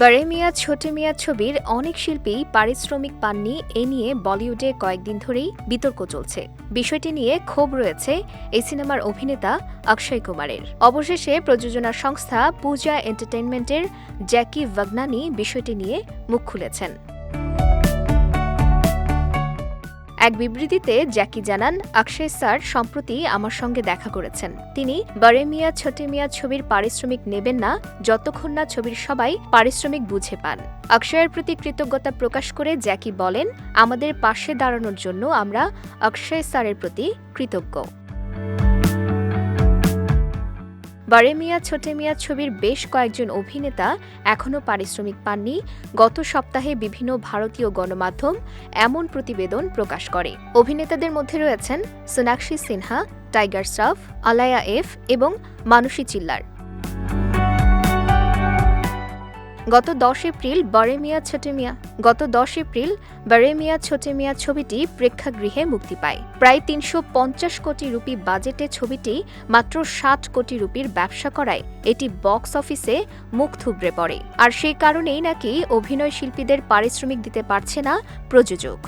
বারে মিয়া, ছোটে মিয়া ছবির অনেক শিল্পী পারিশ্রমিক পাননি, এ নিয়ে বলিউডে কয়েকদিন ধরেই বিতর্ক চলছে। বিষয়টি নিয়ে ক্ষোভ রয়েছে এই সিনেমার অভিনেতা অক্ষয় কুমারের। অবশেষে প্রযোজনা সংস্থা পূজা এন্টারটেনমেন্টের জ্যাকি ভাগনানি বিষয়টি নিয়ে মুখ খুলেছেন। এক বিবৃতিতে জ্যাকি জানান, অক্ষয় স্যার সম্প্রতি আমার সঙ্গে দেখা করেছেন। তিনি বারে মিয়া, ছোটে মিয়া ছবির পারিশ্রমিক নেবেন না, যতক্ষণ না ছবির সবাই পারিশ্রমিক বুঝে পান। অক্ষয়ের প্রতি কৃতজ্ঞতা প্রকাশ করে জ্যাকি বলেন, আমাদের পাশে দাঁড়ানোর জন্য আমরা অক্ষয় স্যারের প্রতি কৃতজ্ঞ। বড়ে মিয়া, ছোটে মিয়া ছবির বেশ কয়েকজন অভিনেতা এখনও পারিশ্রমিক পাননি। গত সপ্তাহে বিভিন্ন ভারতীয় গণমাধ্যম এমন প্রতিবেদন প্রকাশ করে। অভিনেতাদের মধ্যে রয়েছেন সোনাক্ষী সিনহা, টাইগার শ্রফ, আলায়া এফ এবং মানসী চিল্লার। গত দশ এপ্রিল বারেমিয়া মিয়া ছোটে মিয়া গত দশ এপ্রিল বারেমিয়া মিয়া ছোটে মিয়া ছবিটি প্রেক্ষাগৃহে মুক্তি পায়। প্রায় তিনশো পঞ্চাশ কোটি রুপি বাজেটে ছবিটি মাত্র ষাট কোটি রুপির ব্যবসা করায়। এটি বক্স অফিসে মুখ থুবড়ে পড়ে। আর সেই কারণেই নাকি অভিনয় শিল্পীদের পারিশ্রমিক দিতে পারছে না প্রযোজক।